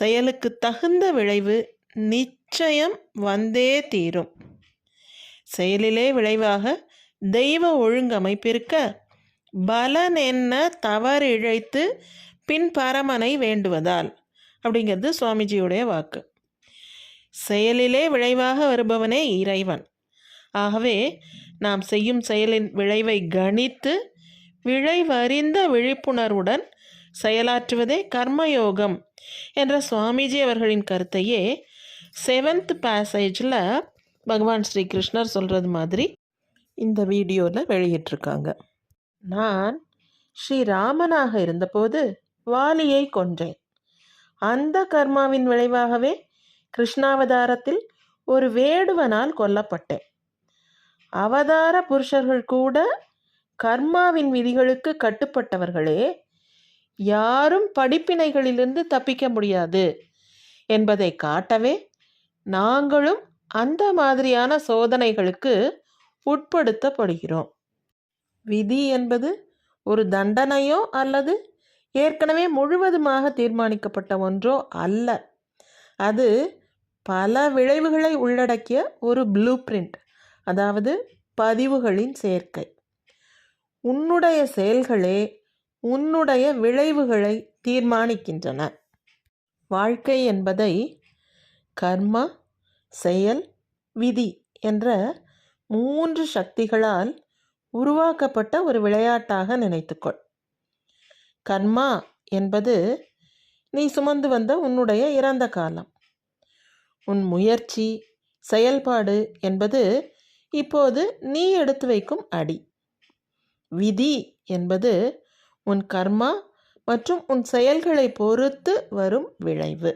செயலுக்கு தகுந்த விளைவு நிச்சயம் வந்தே தீரும். செயலிலே விளைவாக தெய்வ ஒழுங்கமைப்பிருக்க பலன் என்ன தவறிழைத்து பின் பரமனை வேண்டுவதால் அப்படிங்கிறது சுவாமிஜியுடைய வாக்கு. செயலிலே விளைவாக வருபவனே இறைவன். ஆகவே நாம் செய்யும் செயலின் விளைவை கணித்து விளைவறிந்த விழிப்புணர்வுடன் செயலாற்றுவதே கர்மயோகம் என்ற சுவாமிஜி அவர்களின் கருத்தையே செவன்த் பேசேஜில் பகவான் ஸ்ரீ கிருஷ்ணர் சொல்கிறது மாதிரி இந்த வீடியோவில் வெளியிட்டிருக்காங்க. நான் ஸ்ரீராமனாக இருந்தபோது வாலியை கொன்றேன். அந்த கர்மாவின் விளைவாகவே கிருஷ்ணாவதாரத்தில் ஒரு வேடுவனால் கொல்லப்பட்டேன். அவதார புருஷர்கள் கூட கர்மாவின் விதிகளுக்கு கட்டுப்பட்டவர்களே யாரும் படிப்பினைகளிலிருந்து தப்பிக்க முடியாது என்பதை காட்டவே நாங்களும் அந்த மாதிரியான சோதனைகளுக்கு உட்படுத்தப்படுகிறோம். விதி என்பது ஒரு தண்டனையோ அல்லது ஏற்கனவே முழுவதுமாக தீர்மானிக்கப்பட்ட ஒன்றோ அல்ல. அது பல விளைவுகளை உள்ளடக்கிய ஒரு ப்ளூ பிரிண்ட் அதாவது பதிவுகளின் சேர்க்கை. உன்னுடைய செயல்களே உன்னுடைய விளைவுகளை தீர்மானிக்கின்றன. வாழ்க்கை என்பதை கர்மா செயல் விதி என்ற மூன்று சக்திகளால் உருவாக்கப்பட்ட ஒரு விளையாட்டாக நினைத்துக்கொள். கர்மா என்பது நீ சுமந்து வந்த உன்னுடைய இறந்த காலம். உன் முயற்சி செயல்பாடு என்பது இப்போது நீ எடுத்து வைக்கும் அடி. விதி என்பது உன் கர்மா மற்றும் உன் செயல்களை பொறுத்து வரும் விளைவு.